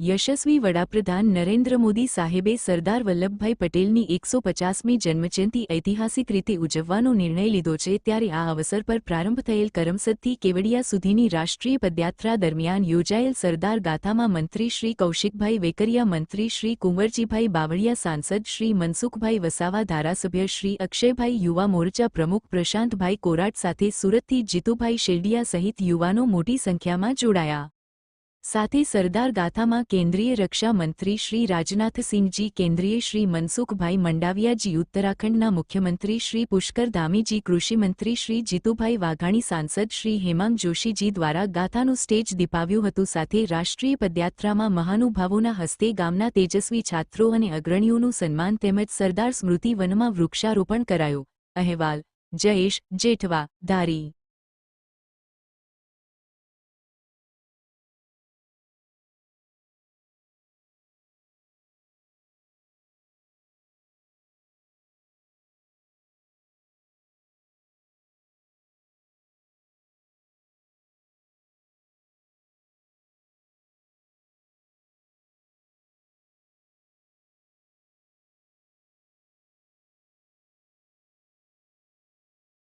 યશસ્વી વડાપ્રધાન નરેન્દ્ર મોદી સાહેબે સરદાર વલ્લભભાઈ પટેલની એકસો પચાસમી જન્મજયંતિ ઐતિહાસિક રીતે ઉજવવાનો નિર્ણય લીધો છે ત્યારે આ અવસર પર પ્રારંભ થયેલ કરમસદથી કેવડિયા સુધીની રાષ્ટ્રીય પદયાત્રા દરમિયાન યોજાયેલ સરદાર ગાથામાં મંત્રી શ્રી કૌશિકભાઈ વેકરિયા, મંત્રી શ્રી કુંવરજીભાઈ બાવળિયા, સાંસદ શ્રી મનસુખભાઈ વસાવા, ધારાસભ્ય શ્રી અક્ષયભાઈ યુવા મોરચા પ્રમુખ પ્રશાંતભાઈ કોરાટ સાથે સુરતથી જીતુભાઈ શેરડિયા સહિત યુવાનો મોટી સંખ્યામાં જોડાયા. સાથે સરદાર ગાથામાં કેન્દ્રીય રક્ષા મંત્રી શ્રી રાજનાથસિંહજી, કેન્દ્રીય શ્રી મનસુખભાઈ મંડાવિયાજી ઉત્તરાખંડના મુખ્યમંત્રી શ્રી પુષ્કર ધામીજી કૃષિમંત્રી શ્રી જીતુભાઈ વાઘાણી, સાંસદ શ્રી હેમાંગ જોશીજી દ્વારા ગાથાનું સ્ટેજ દીપાવ્યું હતું. સાથે રાષ્ટ્રીય પદયાત્રામાં મહાનુભાવોના હસ્તે ગામના તેજસ્વી છાત્રો અને અગ્રણીઓનું સન્માન તેમજ સરદાર સ્મૃતિ વનમાં વૃક્ષારોપણ કરાયું. અહેવાલ, જયેશ જેઠવા, ધારી